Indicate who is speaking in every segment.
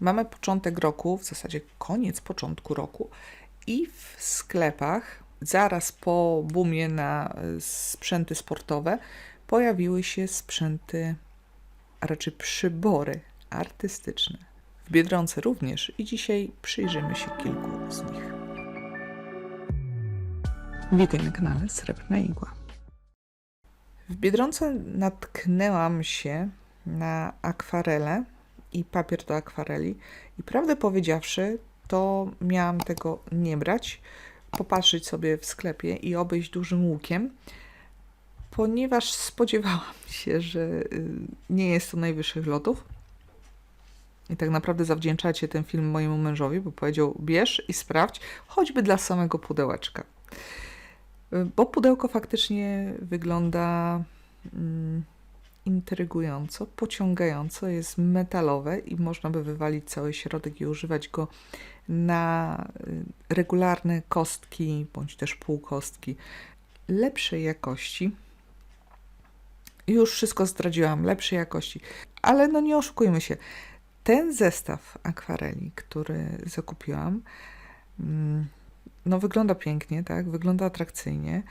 Speaker 1: Mamy początek roku, w zasadzie koniec początku roku i w sklepach zaraz po boomie na y, sprzęty sportowe pojawiły się sprzęty, a raczej przybory artystyczne. W Biedronce również i dzisiaj przyjrzymy się kilku z nich. Witaj na kanale Srebrna Igła. W Biedronce natknęłam się na akwarele i papier do akwareli i prawdę powiedziawszy, to miałam tego nie brać, popatrzeć sobie w sklepie i obejść dużym łukiem, ponieważ spodziewałam się, że y, nie jest to najwyższych lotów. I tak naprawdę zawdzięczacie ten film mojemu mężowi, bo powiedział: bierz i sprawdź, choćby dla samego pudełeczka. Y, Bo pudełko faktycznie wygląda mm, intrygująco, pociągająco, jest metalowe i można by wywalić cały środek i używać go na y, regularne kostki bądź też półkostki lepszej jakości. Już wszystko zdradziłam, lepszej jakości, ale no nie oszukujmy się. Ten zestaw akwareli, który zakupiłam, mm, no wygląda pięknie, tak? Wygląda atrakcyjnie,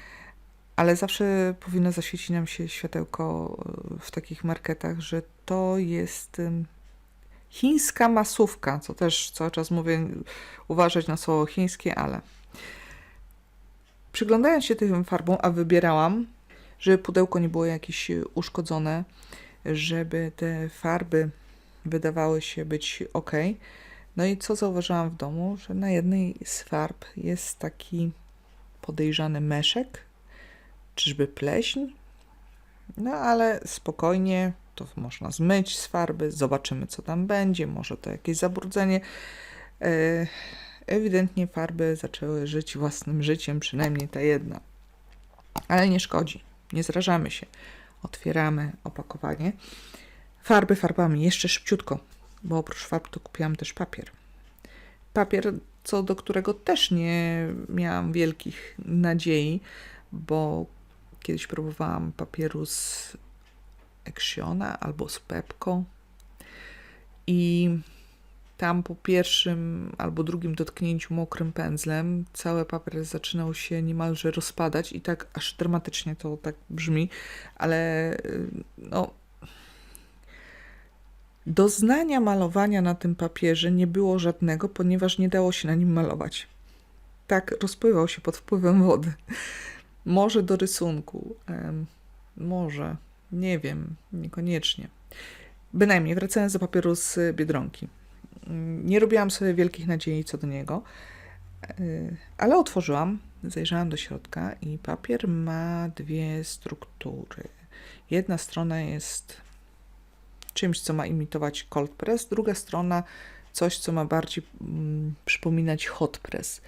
Speaker 1: ale zawsze powinno zaświecić nam się światełko y, w takich marketach, że to jest chińska masówka, co też cały czas mówię, uważać na słowo chińskie, ale przyglądając się tym farbom, a wybierałam, żeby pudełko nie było jakieś y, uszkodzone, żeby te farby wydawały się być ok. No i co zauważyłam w domu, że na jednej z farb jest taki podejrzany meszek, czyżby pleśń? No ale spokojnie, to można zmyć z farby, zobaczymy co tam będzie, może to jakieś zabrudzenie. E, Ewidentnie farby zaczęły żyć własnym życiem, przynajmniej ta jedna. Ale nie szkodzi, nie zrażamy się. Otwieramy opakowanie. Farby farbami, jeszcze szybciutko, bo oprócz farb to kupiłam też papier. Papier, co do którego też nie miałam wielkich nadziei, bo kiedyś próbowałam papieru z Actiona albo z Pepco i tam po pierwszym albo drugim dotknięciu mokrym pędzlem cały papier zaczynał się niemalże rozpadać i tak aż dramatycznie to tak brzmi, ale y, no Doznania malowania na tym papierze nie było żadnego, ponieważ nie dało się na nim malować. Tak rozpływał się pod wpływem wody. Może do rysunku, może, nie wiem, niekoniecznie. Bynajmniej, wracając do papieru z biedronki. Mm, Nie robiłam sobie wielkich nadziei co do niego, y, ale otworzyłam, zajrzałam do środka i papier ma dwie struktury. Jedna strona jest czymś, co ma imitować cold press, druga strona coś, co ma bardziej mm, przypominać hot press.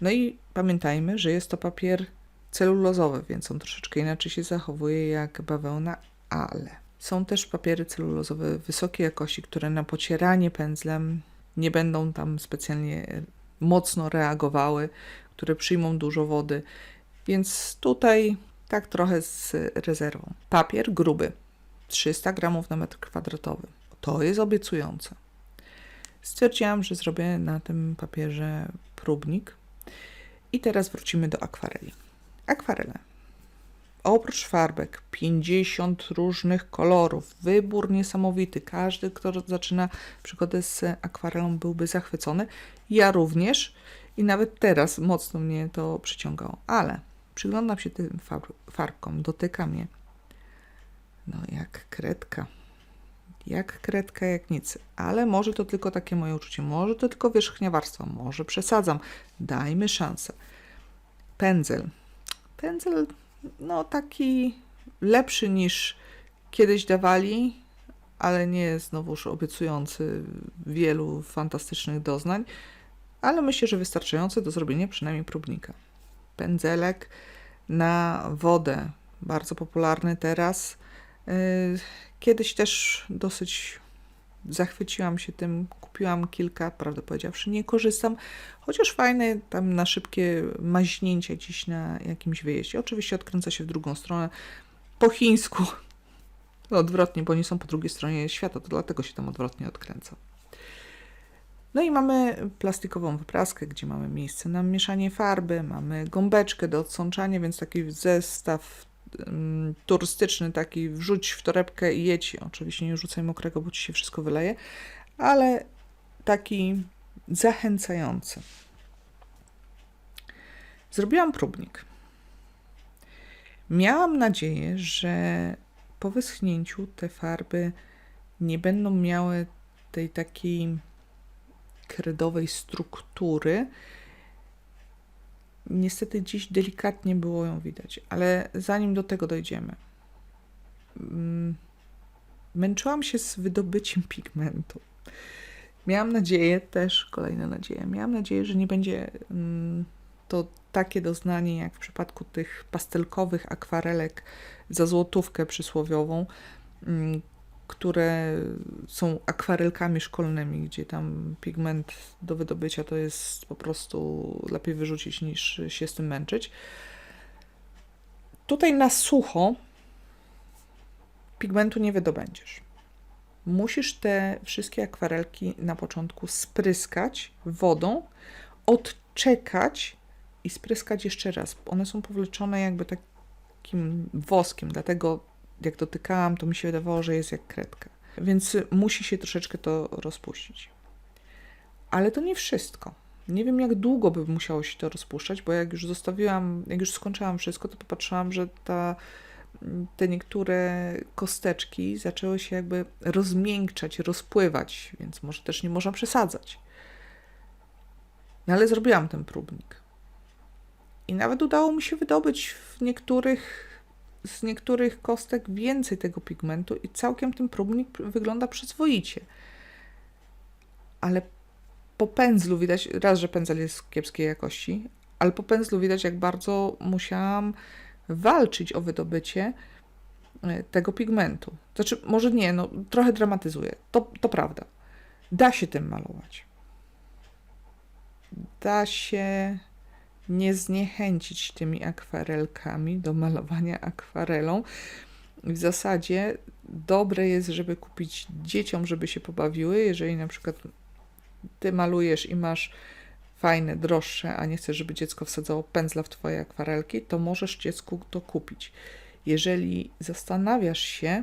Speaker 1: No i pamiętajmy, że jest to papier celulozowy, więc on troszeczkę inaczej się zachowuje jak bawełna, ale są też papiery celulozowe wysokiej jakości, które na pocieranie pędzlem nie będą tam specjalnie mocno reagowały, które przyjmą dużo wody, więc tutaj tak trochę z rezerwą. Papier gruby, 300 gramów na metr kwadratowy. To jest obiecujące. Stwierdziłam, że zrobię na tym papierze próbnik. I teraz wrócimy do akwareli. Akwarele. Oprócz farbek 50 różnych kolorów, wybór niesamowity. Każdy, kto zaczyna przygodę z akwarelą, byłby zachwycony. Ja również i nawet teraz mocno mnie to przyciągało. Ale przyglądam się tym farb- farbkom, dotykam je. No, jak kredka. Jak kredka, jak nic. Ale może to tylko takie moje uczucie. Może to tylko wierzchnia warstwa. Może przesadzam. Dajmy szansę. Pędzel. Pędzel, no taki lepszy niż kiedyś dawali, ale nie znowuż obiecujący wielu fantastycznych doznań. Ale myślę, że wystarczający do zrobienia przynajmniej próbnika. Pędzelek na wodę. Bardzo popularny teraz. Yy, Kiedyś też dosyć zachwyciłam się tym, kupiłam kilka, prawdę powiedziawszy, nie korzystam, chociaż fajne tam na szybkie maźnięcie gdzieś na jakimś wyjeździe. Oczywiście odkręca się w drugą stronę, po chińsku, odwrotnie, bo oni są po drugiej stronie świata, to dlatego się tam odwrotnie odkręca. No i mamy plastikową wypraskę, gdzie mamy miejsce na mieszanie farby, mamy gąbeczkę do odsączania, więc taki zestaw turystyczny, taki wrzuć w torebkę i jedź. Oczywiście nie rzucaj mokrego, bo ci się wszystko wyleje, ale taki zachęcający. Zrobiłam próbnik. Miałam nadzieję, że po wyschnięciu te farby nie będą miały tej takiej kredowej struktury. Niestety dziś delikatnie było ją widać, ale zanim do tego dojdziemy, mm, męczyłam się z wydobyciem pigmentu. Miałam nadzieję, też kolejna nadzieja, miałam nadzieję, że nie będzie mm, to takie doznanie jak w przypadku tych pastelkowych akwarelek za złotówkę przysłowiową, mm, które są akwarelkami szkolnymi, gdzie tam pigment do wydobycia to jest po prostu lepiej wyrzucić niż się z tym męczyć. Tutaj na sucho pigmentu nie wydobędziesz. Musisz te wszystkie akwarelki na początku spryskać wodą, odczekać i spryskać jeszcze raz. One są powleczone jakby takim woskiem, dlatego jak dotykałam, to mi się wydawało, że jest jak kredka. Więc musi się troszeczkę to rozpuścić. Ale to nie wszystko. Nie wiem, jak długo by musiało się to rozpuszczać, bo jak już zostawiłam, jak już skończyłam wszystko, to popatrzyłam, że ta, te niektóre kosteczki zaczęły się jakby rozmiękczać, rozpływać, więc może też nie można przesadzać. No ale zrobiłam ten próbnik. I nawet udało mi się wydobyć w niektórych z niektórych kostek więcej tego pigmentu i całkiem ten próbnik wygląda przyzwoicie. Ale po pędzlu widać, raz, że pędzel jest kiepskiej jakości, ale po pędzlu widać, jak bardzo musiałam walczyć o wydobycie e, tego pigmentu. Znaczy, może nie, no trochę dramatyzuję. To, to prawda. Da się tym malować. Da się nie zniechęcić tymi akwarelkami do malowania akwarelą. W zasadzie dobre jest, żeby kupić dzieciom, żeby się pobawiły. Jeżeli na przykład ty malujesz i masz fajne, droższe, a nie chcesz, żeby dziecko wsadzało pędzla w twoje akwarelki, to możesz dziecku to kupić. Jeżeli zastanawiasz się,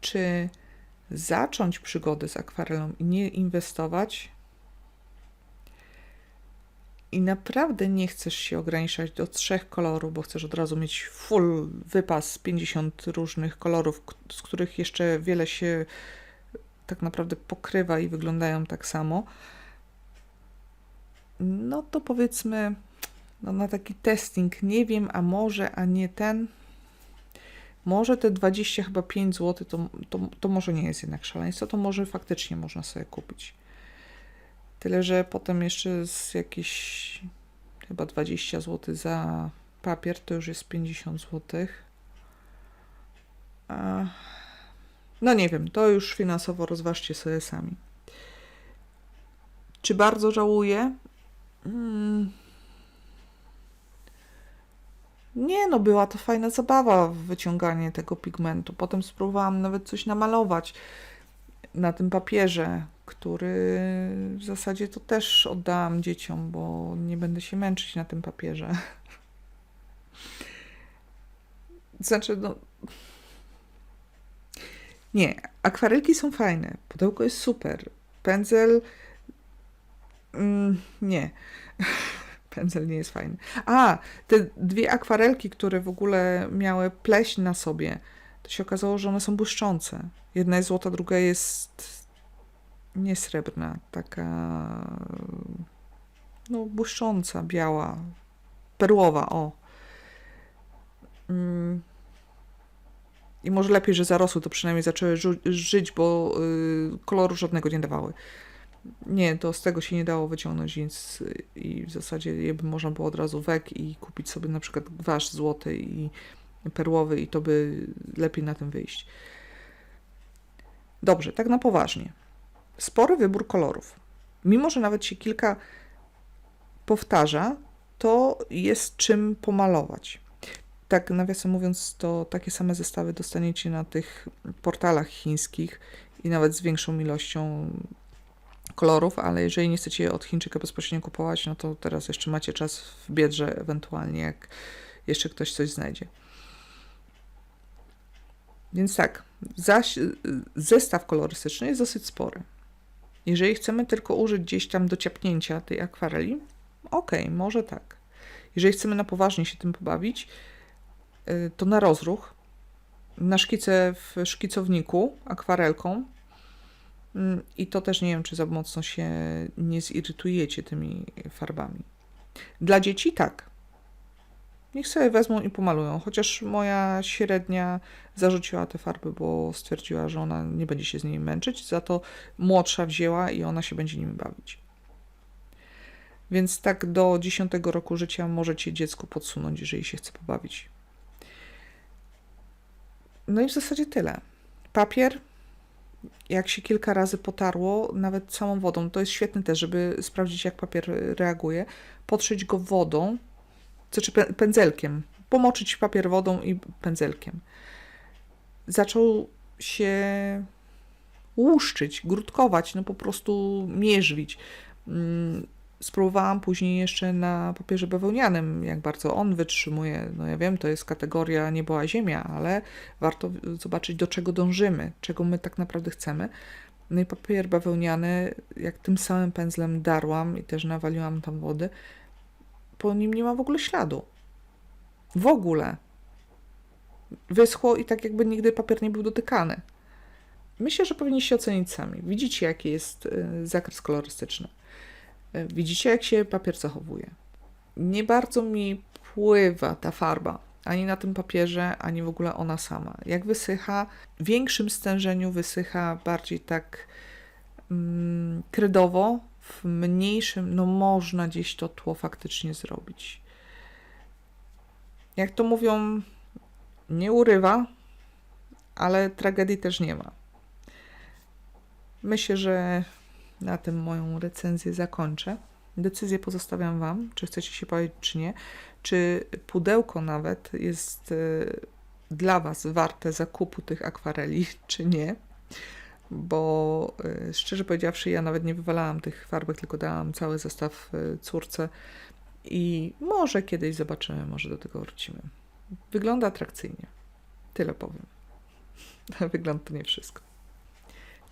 Speaker 1: czy zacząć przygodę z akwarelą i nie inwestować, i naprawdę nie chcesz się ograniczać do trzech kolorów, bo chcesz od razu mieć full wypas 50 różnych kolorów, z których jeszcze wiele się tak naprawdę pokrywa i wyglądają tak samo, no to powiedzmy no na taki testing, nie wiem, a może, a nie ten, może te 20, chyba 5 zł, to, to, to może nie jest jednak szaleństwo, to może faktycznie można sobie kupić. Tyle, że potem jeszcze z jakieś chyba 20 zł za papier to już jest 50 zł. No nie wiem, to już finansowo rozważcie sobie sami. Czy bardzo żałuję? Hmm. Nie, no była to fajna zabawa wyciąganie tego pigmentu. Potem spróbowałam nawet coś namalować na tym papierze, który w zasadzie to też oddałam dzieciom, bo nie będę się męczyć na tym papierze. Znaczy, no. Nie, akwarelki są fajne, pudełko jest super. Pędzel. Mm, nie. Pędzel nie jest fajny. A, te dwie akwarelki, które w ogóle miały pleśń na sobie, to się okazało, że one są błyszczące. Jedna jest złota, druga jest nie srebrna, taka no błyszcząca, biała, perłowa, o. Mm. I może lepiej, że zarosły, to przynajmniej zaczęły żyć, bo y, koloru żadnego nie dawały. Nie, to z tego się nie dało wyciągnąć nic i w zasadzie je by można było od razu wek i kupić sobie na przykład gwasz złoty i perłowy i to by lepiej na tym wyjść. Dobrze, tak na poważnie spory wybór kolorów. Mimo, że nawet się kilka powtarza, to jest czym pomalować. Tak, nawiasem mówiąc, to takie same zestawy dostaniecie na tych portalach chińskich i nawet z większą ilością kolorów, ale jeżeli nie chcecie od Chińczyka bezpośrednio kupować, no to teraz jeszcze macie czas w biedrze, ewentualnie jak jeszcze ktoś coś znajdzie. Więc tak, zaś, zestaw kolorystyczny jest dosyć spory. Jeżeli chcemy tylko użyć gdzieś tam do ciapnięcia tej akwareli, okej, może tak. Jeżeli chcemy na poważnie się tym pobawić, y, to na rozruch, na szkice w szkicowniku, akwarelką. Mm, I to też nie wiem, czy za mocno się nie zirytujecie tymi farbami. Dla dzieci tak. Niech sobie wezmą i pomalują. Chociaż moja średnia zarzuciła te farby, bo stwierdziła, że ona nie będzie się z nimi męczyć. Za to młodsza wzięła i ona się będzie nimi bawić. Więc tak do 10 roku życia możecie dziecku podsunąć, jeżeli się chce pobawić. No i w zasadzie tyle. Papier, jak się kilka razy potarło, nawet samą wodą, to jest świetny też, żeby sprawdzić, jak papier reaguje. Potrzeć go wodą, znaczy pę- pędzelkiem. Pomoczyć papier wodą i pędzelkiem. Zaczął się łuszczyć, grudkować, no po prostu mierzwić. Mm, Spróbowałam później jeszcze na papierze bawełnianym, jak bardzo on wytrzymuje. No ja wiem, to jest kategoria niebo a ziemia, ale warto zobaczyć, do czego dążymy, czego my tak naprawdę chcemy. No i papier bawełniany, jak tym samym pędzlem darłam i też nawaliłam tam wody, po nim nie ma w ogóle śladu. W ogóle. Wyschło i tak jakby nigdy papier nie był dotykany. Myślę, że powinniście ocenić sami. Widzicie, jaki jest y, zakres kolorystyczny. Y, Widzicie, jak się papier zachowuje. Nie bardzo mi pływa ta farba, ani na tym papierze, ani w ogóle ona sama. Jak wysycha, w większym stężeniu wysycha bardziej tak mm, kredowo, w mniejszym, no można gdzieś to tło faktycznie zrobić. Jak to mówią, nie urywa, ale tragedii też nie ma. Myślę, że na tym moją recenzję zakończę. Decyzję pozostawiam Wam, czy chcecie się bawić, czy nie. Czy pudełko nawet jest y, dla Was warte zakupu tych akwareli, czy nie. Bo y, szczerze powiedziawszy, ja nawet nie wywalałam tych farbek, tylko dałam cały zestaw y, córce. I może kiedyś zobaczymy, może do tego wrócimy. Wygląda atrakcyjnie. Tyle powiem. Wygląda to nie wszystko.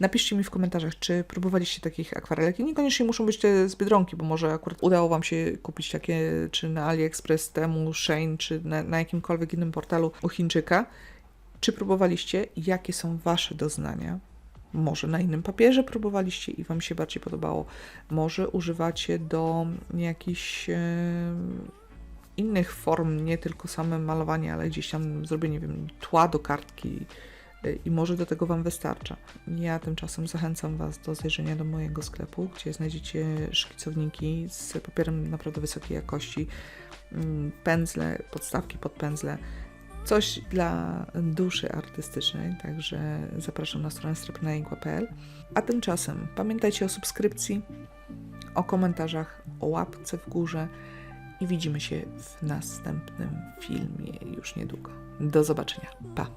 Speaker 1: Napiszcie mi w komentarzach, czy próbowaliście takich akwarelek. I niekoniecznie muszą być te z Biedronki, bo może akurat udało Wam się kupić takie, czy na AliExpress, Temu, Shein, czy na, na jakimkolwiek innym portalu u Chińczyka. Czy próbowaliście? Jakie są Wasze doznania? Może na innym papierze próbowaliście i Wam się bardziej podobało. Może używacie do jakichś e, innych form, nie tylko same malowanie, ale gdzieś tam zrobienie, nie wiem, tła do kartki y, i może do tego Wam wystarcza. Ja tymczasem zachęcam Was do zajrzenia do mojego sklepu, gdzie znajdziecie szkicowniki z papierem naprawdę wysokiej jakości, mm, pędzle, podstawki pod pędzle, coś dla duszy artystycznej, także zapraszam na stronę strepnaigła.pl. A tymczasem pamiętajcie o subskrypcji, o komentarzach, o łapce w górze i widzimy się w następnym filmie już niedługo. Do zobaczenia. Pa!